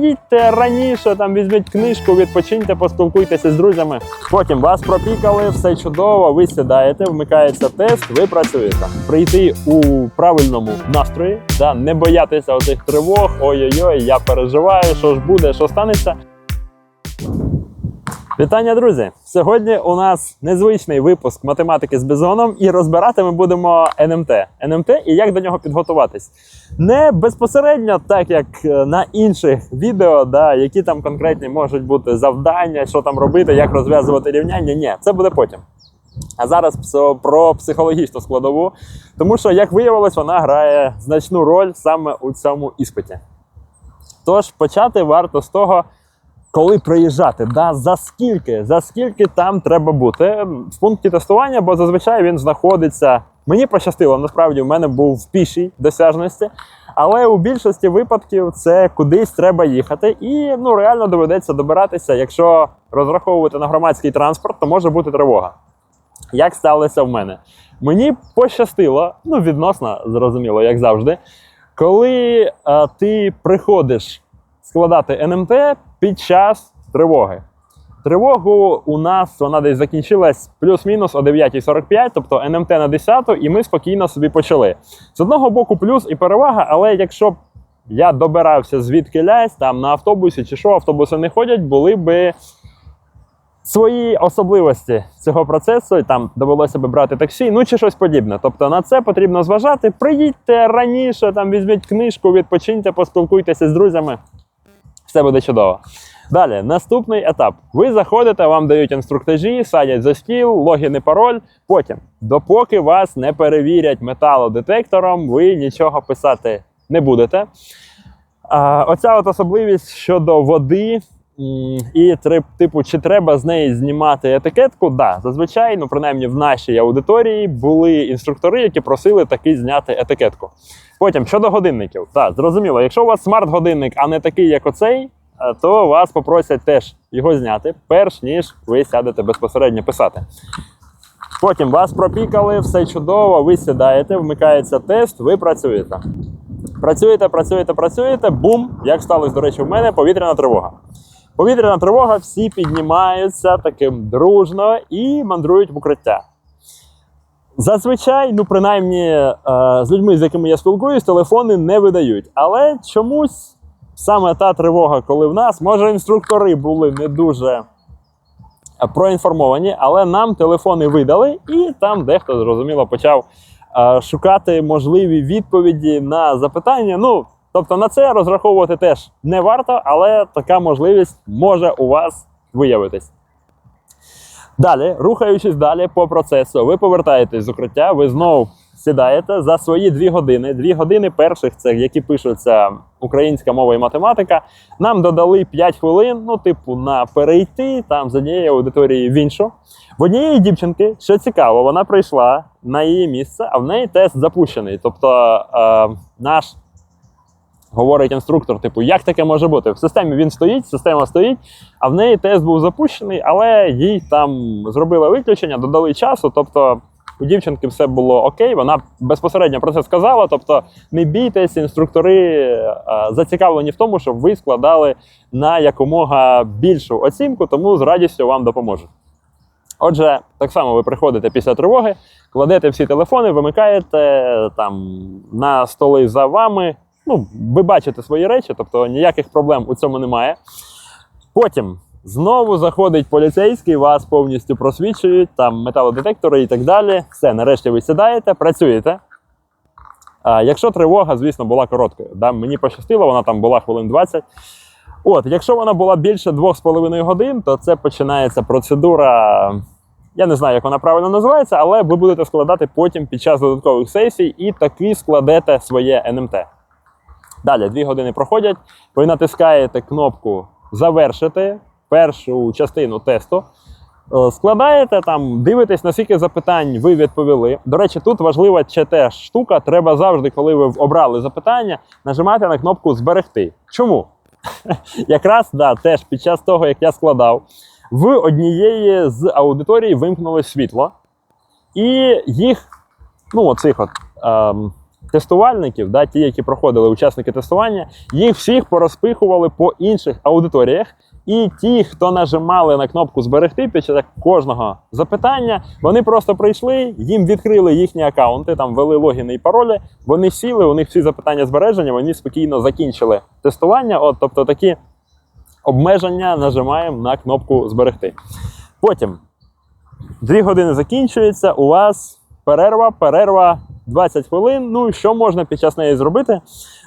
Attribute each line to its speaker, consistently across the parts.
Speaker 1: приїдьте раніше, там візьміть книжку, відпочиньте, поспілкуйтеся з друзями. Потім вас пропікали, все чудово, ви сідаєте, вмикається тест, ви працюєте. Прийти у правильному настрої, да, не боятися оцих тривог, ой-ой-ой, я переживаю, що ж буде, що станеться. Вітання, друзі! Сьогодні у нас незвичний випуск математики з бізоном, і розбирати ми будемо НМТ. НМТ і як до нього підготуватись. Не безпосередньо, так як е, на інших відео, да, які там конкретні можуть бути завдання, що там робити, як розв'язувати рівняння. Ні, це буде потім. А зараз про психологічну складову, тому що, як виявилось, вона грає значну роль саме у цьому іспиті. Тож почати варто з того, коли приїжджати, да, за скільки, за скільки там треба бути в пункті тестування, бо зазвичай він знаходиться. Мені пощастило, насправді в мене був в пішій досяжності, але у більшості випадків це кудись треба їхати, і ну реально доведеться добиратися. Якщо розраховувати на громадський транспорт, то може бути тривога. Як сталося в мене? Мені пощастило, ну відносно зрозуміло, як завжди, коли е, ти приходиш складати НМТ під час тривоги. Тривогу у нас вона десь закінчилась плюс-мінус о 9.45, тобто НМТ на 10, і ми спокійно собі почали. З одного боку, плюс і перевага, але якщо б я добирався звідки лясь, там на автобусі чи що, автобуси не ходять, були би свої особливості цього процесу, і там довелося би брати таксі, ну чи щось подібне. Тобто на це потрібно зважати. Приїдьте раніше, там візьміть книжку, відпочиньте, поспілкуйтеся з друзями. Все буде чудово. Далі, наступний етап. Ви заходите, вам дають інструктажі, садять за стіл, логін і пароль. Потім, допоки вас не перевірять металодетектором, ви нічого писати не будете. А, оця от особливість щодо води. І типу, чи треба з неї знімати етикетку? Да, зазвичай, ну принаймні в нашій аудиторії були інструктори, які просили таки зняти етикетку. Потім щодо годинників, так, зрозуміло, якщо у вас смарт-годинник, а не такий, як оцей, е, то вас попросять теж його зняти, перш ніж ви сядете безпосередньо писати. Потім вас пропікали, все чудово, ви сідаєте, вмикається тест, ви працюєте. Працюєте, працюєте, працюєте, бум! Як сталося, до речі, в мене повітряна тривога. Повітряна тривога, всі піднімаються таким дружно і мандрують в укриття. Зазвичай, ну принаймні е, з людьми, з якими я спілкуюсь, телефони не видають. Але чомусь саме та тривога, коли в нас, може, інструктори були не дуже е, проінформовані, але нам телефони видали, і там дехто зрозуміло почав е, шукати можливі відповіді на запитання. Ну, тобто на це розраховувати теж не варто, але така можливість може у вас виявитись. Далі, рухаючись далі по процесу, ви повертаєтесь з укриття, ви знову сідаєте за свої дві години. Дві години перших, це які пишуться українська мова і математика. Нам додали 5 хвилин, ну, типу, на перейти там з однієї аудиторії в іншу. В однієї дівчинки, що цікаво, вона прийшла на її місце, а в неї тест запущений. Тобто е, наш говорить інструктор, типу, як таке може бути? В системі він стоїть, система стоїть, а в неї тест був запущений, але їй там зробили виключення, додали часу. Тобто у дівчинки все було окей, вона безпосередньо про це сказала. Тобто, не бійтесь, інструктори е, зацікавлені в тому, щоб ви складали на якомога більшу оцінку, тому з радістю вам допоможуть. Отже, так само ви приходите після тривоги, кладете всі телефони, вимикаєте там на столи за вами. Ну, ви бачите свої речі, тобто ніяких проблем у цьому немає. Потім знову заходить поліцейський, вас повністю просвічують, там металодетектори і так далі. Все, нарешті ви сідаєте, працюєте. А, якщо тривога, звісно, була короткою. Да? Мені пощастило, вона там була хвилин 20. От, якщо вона була більше 2,5 годин, то це починається процедура. Я не знаю, як вона правильно називається, але ви будете складати потім під час додаткових сесій і таки складете своє НМТ. Далі дві години проходять, ви натискаєте кнопку Завершити першу частину тесту. Е, Складаєте там, дивитесь, наскільки запитань ви відповіли. До речі, тут важлива ще теж штука. Треба завжди, коли ви обрали запитання, нажимати на кнопку Зберегти. Чому? Якраз да, теж під час того, як я складав, в однієї з аудиторій вимкнулось світло, і їх, ну, оцих от ем, тестувальників, да, ті, які проходили учасники тестування, їх всіх порозпихували по інших аудиторіях. І ті, хто нажимали на кнопку зберегти під час кожного запитання, вони просто прийшли, їм відкрили їхні акаунти, там ввели логіни і паролі. Вони сіли, у них всі запитання збережені, вони спокійно закінчили тестування. От, тобто такі обмеження нажимаємо на кнопку зберегти. Потім дві години закінчується, у вас перерва, перерва 20 хвилин. Ну, і що можна під час неї зробити?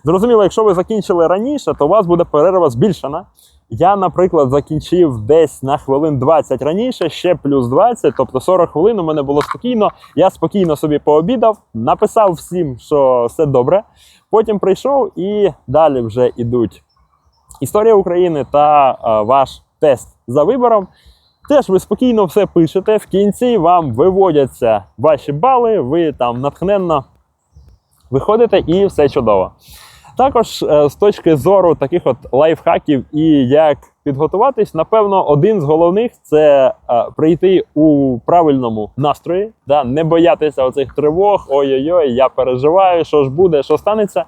Speaker 1: Зрозуміло, якщо ви закінчили раніше, то у вас буде перерва збільшена. Я, наприклад, закінчив десь на хвилин 20 раніше, ще плюс 20, тобто 40 хвилин у мене було спокійно. Я спокійно собі пообідав, написав всім, що все добре. Потім прийшов і далі вже йдуть історія України та е, ваш тест за вибором. Теж ви спокійно все пишете. В кінці вам виводяться ваші бали, ви там натхненно виходите і все чудово. Також е, з точки зору таких от лайфхаків і як підготуватись, напевно, один з головних це е, прийти у правильному настрої, да, не боятися оцих тривог, ой-ой-ой, я переживаю, що ж буде, що станеться.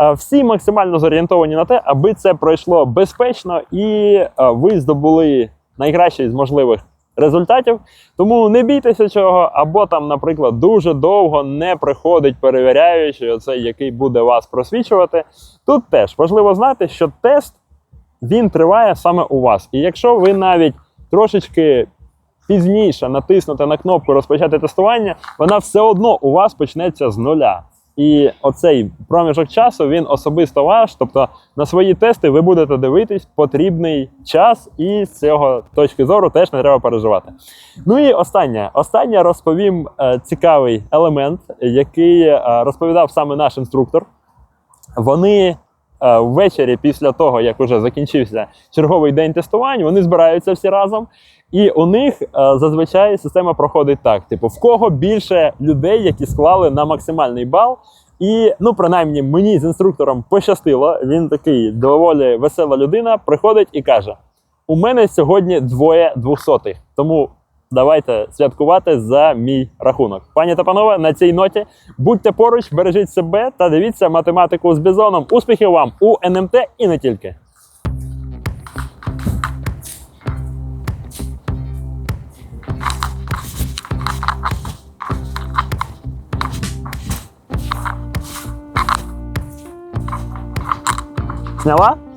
Speaker 1: Е, Всі максимально зорієнтовані на те, аби це пройшло безпечно і ви здобули найкращий з можливих результатів. Тому не бійтеся чого, або там, наприклад, дуже довго не приходить перевіряючий, оцей, який буде вас просвічувати. Тут теж важливо знати, що тест він триває саме у вас. І якщо ви навіть трошечки пізніше натиснете на кнопку розпочати тестування, вона все одно у вас почнеться з нуля. І оцей проміжок часу він особисто ваш. Тобто на свої тести ви будете дивитись потрібний час, і з цього точки зору теж не треба переживати. Ну і останнє. Останнє розповім е, цікавий елемент, який е, розповідав саме наш інструктор. Вони ввечері, після того, як вже закінчився черговий день тестувань, вони збираються всі разом. І у них е, зазвичай система проходить так: типу, в кого більше людей, які склали на максимальний бал. І ну, принаймні, мені з інструктором пощастило. Він такий доволі весела людина. Приходить і каже: у мене сьогодні двоє двохсотих. Тому давайте святкувати за мій рахунок. Пані та панове, на цій ноті будьте поруч, бережіть себе та дивіться математику з бізоном. Успіхів вам у НМТ і не тільки. Сняла?